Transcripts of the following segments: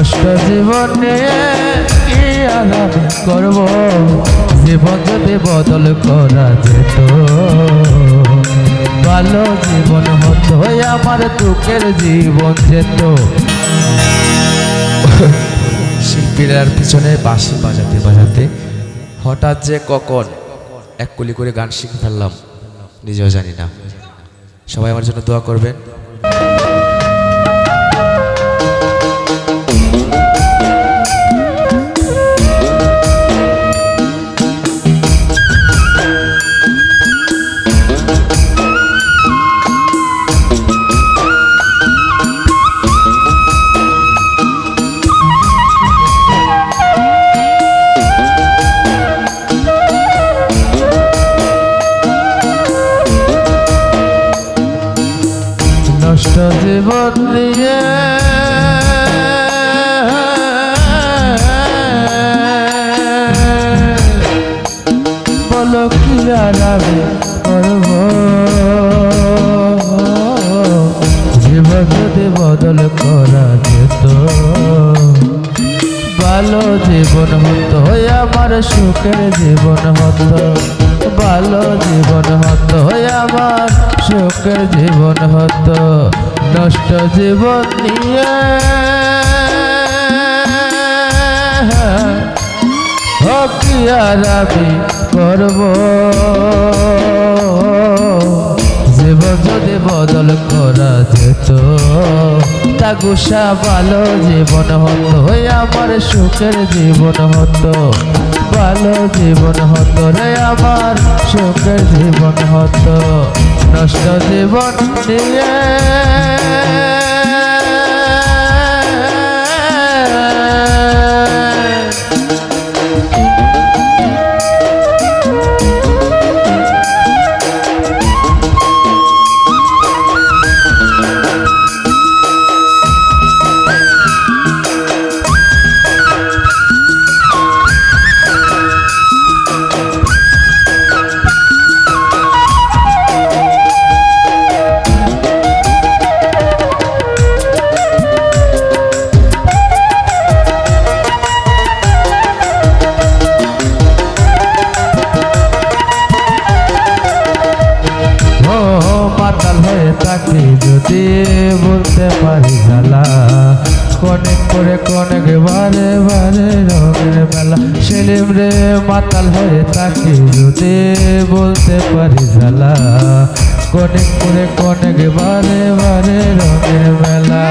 নষ্ট জীবন কি আলাপ করব? জীবন যদি বদল করা যেত। ভালো জীবন হতো আমার দুঃখের জীবন যেত। শিল্পীরার পিছনে বাঁশি বাজাতে বাজাতে হঠাৎ যে কখন এক কলি করে গান শিখে ফেললাম, নিজেও জানি না। সবাই আমার জন্য দোয়া করবেন। জীবন নিয়ে বলো কি আরামে করব। জীবন যদি বদল করা যেত ভালো জীবন হতো আমার সুখের জীবন হতো ভালো জীবন হতো আমার সুখের জীবন হতো নষ্ট জীবন নিয়ে। কি আর আমি করব। জীবন যদি বদল করা যেত তা গুসা ভালো জীবন হতো আমার সুখের জীবন হতো। ভালো জীবন হতো রে, আমার সুখের জীবন হতো। নষ্ট জীবন নিয়ে। যদি বলতে পারি জ্বালা কনেক করে কনেক বারে বারে রঙের মেলা। সেলিম রে মাতাল হয়ে থাকি যদি বলতে পারি জ্বালা কনেক করে কনেক বারে বারে রঙের মেলা।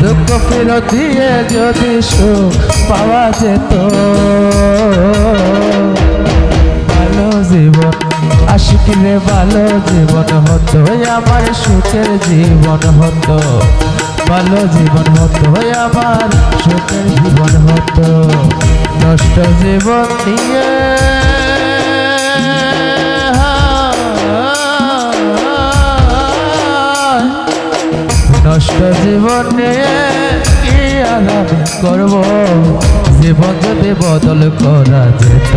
দুঃখ ফেরত দিয়ে যদি সুখ পাওয়া যেত, ভালো জীবন আশিকিরে ভালো জীবন হতো, আমার সুখের জীবন হতো। ভালো জীবন হতো, আমার সুখের জীবন হতো। নষ্ট জীবন নিয়ে নষ্ট জীবন নিয়ে কি আলাপ করব? জীবন যদি বদল করা যেত।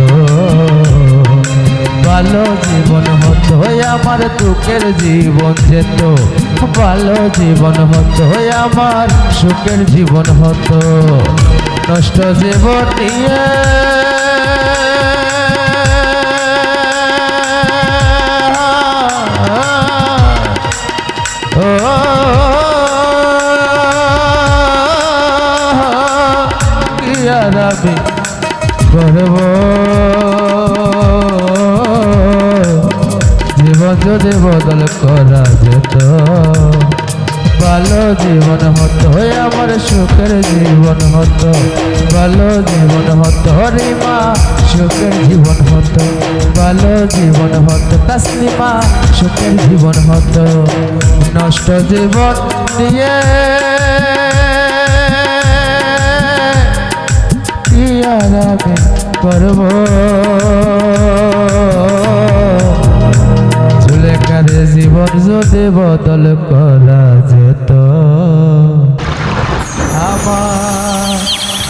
ভালো জীবন হতো আমার দুঃখের জীবন যেত। ভালো জীবন হতো আমার সুখের জীবন হতো। নষ্ট জীবন নিয়ে করব? যদি বদল করা যেত, ভালো জীবন হতো আমার সুখের জীবন হতো। ভালো জীবন হতো রিমা সুখের জীবন হতো। ভালো জীবন হতো, তাসলিমা, সুখের জীবন হতো। নষ্ট জীবন দিয়ে কি আর করব?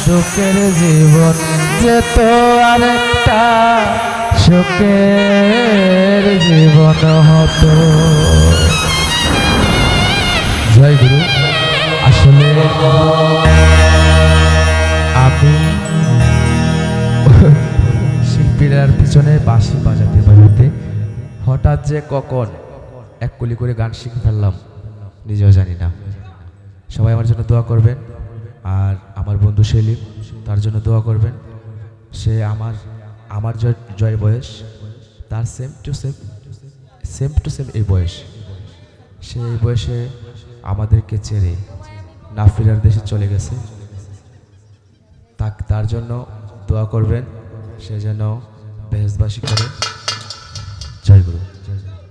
সুখের জীবন যেত আরেকটা, সুখের জীবন হতো। জয় গুরু। আসলে আমি শিল্পীরার পিছনে বাঁশি বাজাতে বাজাতে হঠাৎ যে কখন এক কলি করে গান শিখে ফেললাম, নিজেও জানি না। সবাই আমার জন্য দোয়া করবেন। আর আমার বন্ধু সেলিম, তার জন্য দোয়া করবেন। সে আমার আমার জয় জয় বয়স। তার same to same same to same এই বয়স। সে এই বয়সে আমাদেরকে ছেড়ে না ফেরার দেশে চলে গেছে। তাক, তার জন্য দোয়া করবেন। সে যেন বেহেজবাসী করে। জয় গুরু।